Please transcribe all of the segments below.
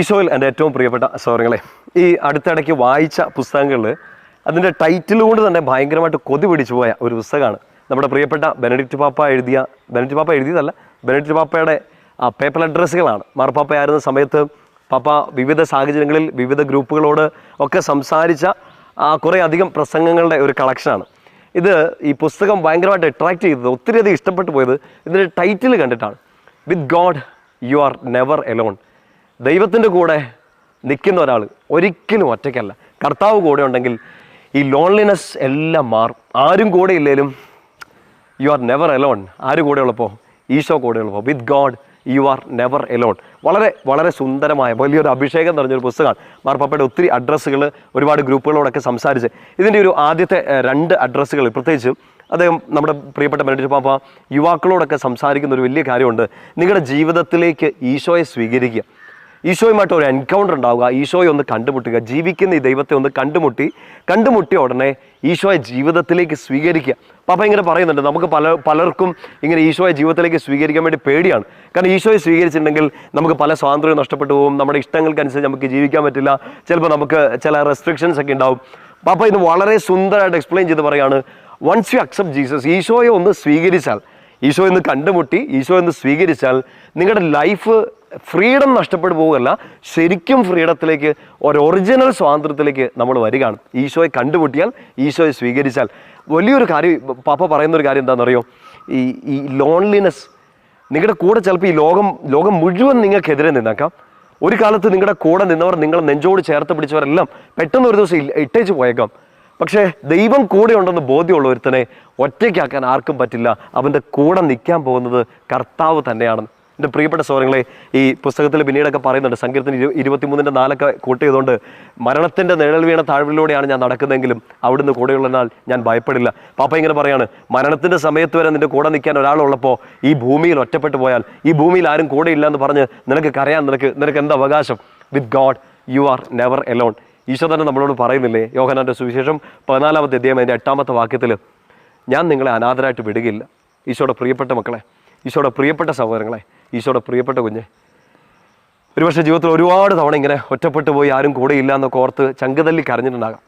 ഈശോയിൽ എന്റെ ഏറ്റവും പ്രിയപ്പെട്ട സൗരങ്ങളെ ഈ അടുത്തിടയ്ക്ക് വായിച്ച പുസ്തകങ്ങളിൽ അതിന്റെ ടൈറ്റിൽ കൊണ്ട് തന്നെ ഭയങ്കരമായിട്ട് കൊതി പിടിച്ചു പോയ ഒരു പുസ്തകമാണ്. നമ്മുടെ പ്രിയപ്പെട്ട ബെനഡിക്റ്റ് പാപ്പ എഴുതിയ ബെനഡിക്റ്റ് പാപ്പ എഴുതിയതല്ല ബെനഡിക്റ്റ് പാപ്പയുടെ പേപ്പർ അഡ്രസ്സുകളാണ്. മാർപ്പാപ്പയായിരുന്ന സമയത്ത് പാപ്പ വിവിധ സാഹചര്യങ്ങളിൽ വിവിധ ഗ്രൂപ്പുകളോട് ഒക്കെ സംസാരിച്ച കുറേ അധികം പ്രസംഗങ്ങളുടെ ഒരു കളക്ഷനാണ്. ഇത് ഈ പുസ്തകം ഭയങ്കരമായിട്ട് അട്രാക്റ്റ് ചെയ്തത് ഒത്തിരിയധികം ഇഷ്ടപ്പെട്ടു പോയത് ഇതിന്റെ ടൈറ്റിൽ കണ്ടിട്ടാണ്. With God you are never alone ദൈവത്തിന്റെ കൂടെ നിൽക്കുന്ന ഒരാൾ ഒരിക്കലും ഒറ്റയ്ക്കല്ല. കർത്താവ് കൂടെ ഉണ്ടെങ്കിൽ ഈ ലോൺലിനെസ് എല്ലാം മാറും. ആരും കൂടെ ഇല്ലേലും യു ആർ നെവർ എലോൺ ആര് കൂടെ ഉള്ളപ്പോൾ? ഈശോ കൂടെ ഉള്ളപ്പോൾ. With God you are never alone വളരെ വളരെ സുന്ദരമായ വലിയൊരു അഭിഷേകം നിറഞ്ഞൊരു പുസ്തകമാണ്. മാർപ്പാപ്പയുടെ ഒത്തിരി അഡ്രസ്സുകൾ ഒരുപാട് ഗ്രൂപ്പുകളോടൊക്കെ സംസാരിച്ച് ഇതിന്റെ ഒരു ആദ്യത്തെ രണ്ട് അഡ്രസ്സുകൾ പ്രത്യേകിച്ചും അദ്ദേഹം നമ്മുടെ പ്രിയപ്പെട്ട ബെനഡിറ്റ് പാപ്പ യുവാക്കളോടൊക്കെ സംസാരിക്കുന്ന ഒരു വലിയ കാര്യമുണ്ട്. നിങ്ങളുടെ ജീവിതത്തിലേക്ക് ഈശോയെ സ്വീകരിക്കുക. ഈശോയുമായിട്ട് ഒരു എൻകൗണ്ടർ ഉണ്ടാവുക. ഈശോയെ ഒന്ന് കണ്ടുമുട്ടുക. ജീവിക്കുന്ന ഈ ദൈവത്തെ ഒന്ന് കണ്ടുമുട്ടി കണ്ടുമുട്ടിയ ഉടനെ ഈശോയെ ജീവിതത്തിലേക്ക് സ്വീകരിക്കുക. പാപ്പ ഇങ്ങനെ പറയുന്നുണ്ട്. നമുക്ക് പല പലർക്കും ഇങ്ങനെ ഈശോയെ ജീവിതത്തിലേക്ക് സ്വീകരിക്കാൻ വേണ്ടി പേടിയാണ്. കാരണം ഈശോയെ സ്വീകരിച്ചിട്ടുണ്ടെങ്കിൽ നമുക്ക് പല സ്വാതന്ത്ര്യം നഷ്ടപ്പെട്ടു പോകും. നമ്മുടെ ഇഷ്ടങ്ങൾക്കനുസരിച്ച് നമുക്ക് ജീവിക്കാൻ പറ്റില്ല. ചിലപ്പോൾ നമുക്ക് ചില റെസ്ട്രിക്ഷൻസ് ഒക്കെ ഉണ്ടാവും. പാപ്പ ഇത് വളരെ സുന്ദരമായിട്ട് എക്സ്പ്ലെയിൻ ചെയ്ത് പറയുകയാണ് വൺസ് യു അക്സെപ്റ്റ് ജീസസ് ഈശോയെ ഒന്ന് സ്വീകരിച്ചാൽ ഈശോ എന്ന് കണ്ടുമുട്ടി ഈശോ എന്ന് സ്വീകരിച്ചാൽ നിങ്ങളുടെ ലൈഫ് ഫ്രീഡം നഷ്ടപ്പെട്ടു പോവുകയല്ല ശരിക്കും ഫ്രീഡത്തിലേക്ക് ഒരു ഒറിജിനൽ സ്വാതന്ത്ര്യത്തിലേക്ക് നമ്മൾ വരികയാണ്. ഈശോയെ കണ്ടുമുട്ടിയാൽ ഈശോയെ സ്വീകരിച്ചാൽ. വലിയൊരു കാര്യം പാപ്പ പറയുന്ന ഒരു കാര്യം എന്താണെന്നറിയോ? ഈ ഈ ലോൺലിനെസ് നിങ്ങളുടെ കൂടെ ചിലപ്പോൾ ഈ ലോകം ലോകം മുഴുവൻ നിങ്ങൾക്കെതിരെ നിന്നേക്കാം. ഒരു കാലത്ത് നിങ്ങളുടെ കൂടെ നിന്നവർ നിങ്ങൾ നെഞ്ചോട് ചേർത്ത് പിടിച്ചവരെല്ലാം പെട്ടെന്ന് ഒരു ദിവസം ഇട്ടേച്ച് പോയേക്കാം. പക്ഷേ ദൈവം കൂടെ ഉണ്ടെന്ന് ബോധ്യമുള്ള ഒരുത്തനെ ഒറ്റയ്ക്കാക്കാൻ ആർക്കും പറ്റില്ല. അവന്റെ കൂടെ നിൽക്കാൻ പോകുന്നത് കർത്താവ് തന്നെയാണ് എന്റെ പ്രിയപ്പെട്ട സൗരങ്ങളെ ഈ പുസ്തകത്തിൽ പിന്നീടൊക്കെ പറയുന്നുണ്ട് സങ്കീർത്തന ഇരു ഇരുപത്തിമൂന്നിന്റെ നാലൊക്കെ കൂട്ട് ചെയ്തുകൊണ്ട് മരണത്തിന്റെ നിഴൽ വീണ താഴ്വിലൂടെയാണ് ഞാൻ നടക്കുന്നതെങ്കിലും അവിടുന്ന് കൂടെയുള്ളതിനാൽ ഞാൻ ഭയപ്പെടില്ല. പാപ്പ ഇങ്ങനെ പറയാണ് മരണത്തിന്റെ സമയത്ത് വരെ നിന്റെ കൂടെ നിൽക്കാൻ ഒരാളുള്ളപ്പോൾ ഈ ഭൂമിയിൽ ഒറ്റപ്പെട്ടു പോയാൽ ഈ ഭൂമിയിൽ ആരും കൂടെ ഇല്ല എന്ന് പറഞ്ഞ് നിനക്ക് കരയാൻ നിനക്ക് നിനക്ക് എന്താ അവകാശം? With God you are never alone Isho തന്നെ നമ്മളോട് പറയുന്നില്ലേ യോഹനാന്റെ സുവിശേഷം പതിനാലാമത്തെ അധ്യായം അതിന്റെ എട്ടാമത്തെ വാക്യത്തിൽ ഞാൻ നിങ്ങളെ അനാഥരായിട്ട് വിടുകയില്ല. ഈശോയുടെ പ്രിയപ്പെട്ട മക്കളെ ഈശോയുടെ പ്രിയപ്പെട്ട സഹോദരങ്ങളെ ഈശോയുടെ പ്രിയപ്പെട്ട കുഞ്ഞെ ഒരുപക്ഷെ ജീവിതത്തിൽ ഒരുപാട് തവണ ഇങ്ങനെ ഒറ്റപ്പെട്ടു പോയി ആരും കൂടെ ഇല്ല എന്നൊക്കെ ഓർത്ത് ചങ്കുതല്ലി കരഞ്ഞിട്ടുണ്ടാകാം.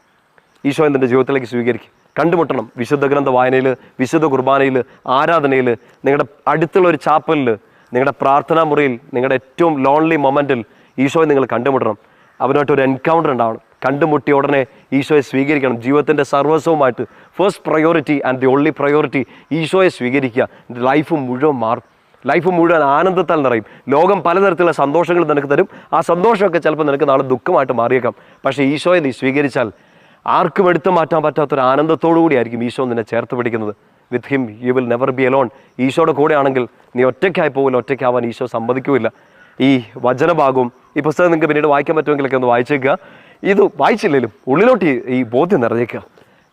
ഈശോ എന്റെ ജീവിതത്തിലേക്ക് സ്വീകരിക്കും? കണ്ടുമുട്ടണം. വിശുദ്ധ ഗ്രന്ഥ വായനയിൽ വിശുദ്ധ കുർബാനയിൽ ആരാധനയിൽ നിങ്ങളുടെ അടുത്തുള്ള ഒരു ചാപ്പലിൽ നിങ്ങളുടെ പ്രാർത്ഥനാ മുറിയിൽ നിങ്ങളുടെ ഏറ്റവും ലോൺലി മൊമെന്റിൽ ഈശോയെ നിങ്ങൾ കണ്ടുമുട്ടണം. അവനായിട്ട് ഒരു എൻകൗണ്ടർ ഉണ്ടാവണം. കണ്ടുമുട്ടിയ ഉടനെ ഈശോയെ സ്വീകരിക്കണം. ജീവിതത്തിന്റെ സർവസ്വമായിട്ട് first priority and the only priority ഈശോയെ സ്വീകരിക്കുക. ലൈഫ് മുഴുവൻ മാറും. ലൈഫ് മുഴുവൻ ആനന്ദത്താൽ നിറയും. ലോകം പലതരത്തിലുള്ള സന്തോഷങ്ങൾ നിനക്ക് തരും. ആ സന്തോഷമൊക്കെ ചിലപ്പോൾ നിനക്ക് നാളെ ദുഃഖമായിട്ട് മാറിയേക്കാം. പക്ഷേ ഈശോയെ നീ സ്വീകരിച്ചാൽ ആർക്കും എടുത്തു മാറ്റാൻ പറ്റാത്തൊരു ആനന്ദത്തോടു കൂടിയായിരിക്കും ഈശോ നിന്നെ ചേർത്ത് പിടിക്കുന്നത്. With him you will never be alone ഈശോയുടെ കൂടെ ആണെങ്കിൽ നീ ഒറ്റയ്ക്കായി പോകില്ല ഒറ്റയ്ക്കാവാൻ ഈശോ സമ്മതിക്കുമില്ല ഈ വചനഭാഗവും ഈ പുസ്തകം നിങ്ങൾക്ക് പിന്നീട് വായിക്കാൻ പറ്റുമെങ്കിലൊക്കെ ഒന്ന് വായിച്ചേക്കുക. ഇത് വായിച്ചില്ലെങ്കിലും ഉള്ളിലോട്ട് ഈ- ബോധ്യം നിറഞ്ഞേക്കുക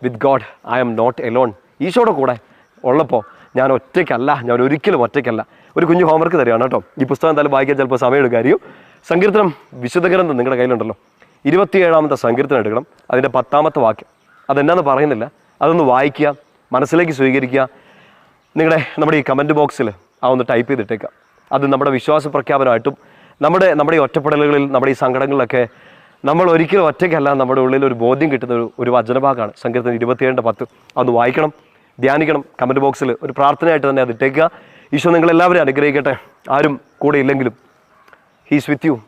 with God I am not alone ഈശോയുടെ കൂടെ ഉള്ളപ്പോൾ ഞാൻ ഒറ്റയ്ക്കല്ല ഞാൻ ഒരിക്കലും ഒറ്റയ്ക്കല്ല. ഒരു കുഞ്ഞു ഹോംവർക്ക് തരികയാണ് കേട്ടോ. ഈ പുസ്തകം എന്തായാലും വായിക്കാൻ ചിലപ്പോൾ സമയം എടുക്കായിരിക്കും സങ്കീർത്തനം വിശുദ്ധ ഗ്രന്ഥം നിങ്ങളുടെ കയ്യിലുണ്ടല്ലോ. ഇരുപത്തിയേഴാമത്തെ സങ്കീർത്തനം എടുക്കണം. അതിന്റെ പത്താമത്തെ വാക്യം. അതെന്നാന്ന് പറയുന്നില്ല. അതൊന്ന് വായിക്കുക മനസ്സിലേക്ക് സ്വീകരിക്കുക. നിങ്ങളുടെ നമ്മുടെ ഈ കമന്റ് ബോക്സിൽ ആ ഒന്ന് ടൈപ്പ് ചെയ്തിട്ടേക്കാം. അത് നമ്മുടെ വിശ്വാസ പ്രഖ്യാപനമായിട്ടും നമ്മുടെ നമ്മുടെ ഈ ഒറ്റപ്പെടലുകളിൽ നമ്മുടെ ഈ സങ്കടങ്ങളിലൊക്കെ നമ്മൾ ഒരിക്കലും ഒറ്റയ്ക്കല്ല നമ്മുടെ ഉള്ളിൽ ഒരു ബോധ്യം കിട്ടുന്ന ഒരു വചനഭാഗമാണ്. സങ്കീർത്തനം ഇരുപത്തിയേഴിന്റെ പത്ത്. അതൊന്ന് വായിക്കണം. ധ്യാനിക്കണം. കമന്റ് ബോക്സിൽ ഒരു പ്രാർത്ഥനയായിട്ട് തന്നെ അത് ഇട്ടേക്കുക. ഈശോ നിങ്ങളെല്ലാവരും അനുഗ്രഹിക്കട്ടെ. ആരും കൂടെ ഇല്ലെങ്കിലും. He's with you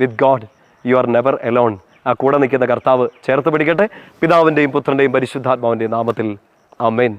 with God you are never alone ആ കൂടെ നിൽക്കുന്ന കർത്താവ് ചേർത്ത് പിടിക്കട്ടെ. പിതാവിന്റെയും പുത്രന്റെയും പരിശുദ്ധാത്മാവിന്റെയും നാമത്തിൽ. അമേൻ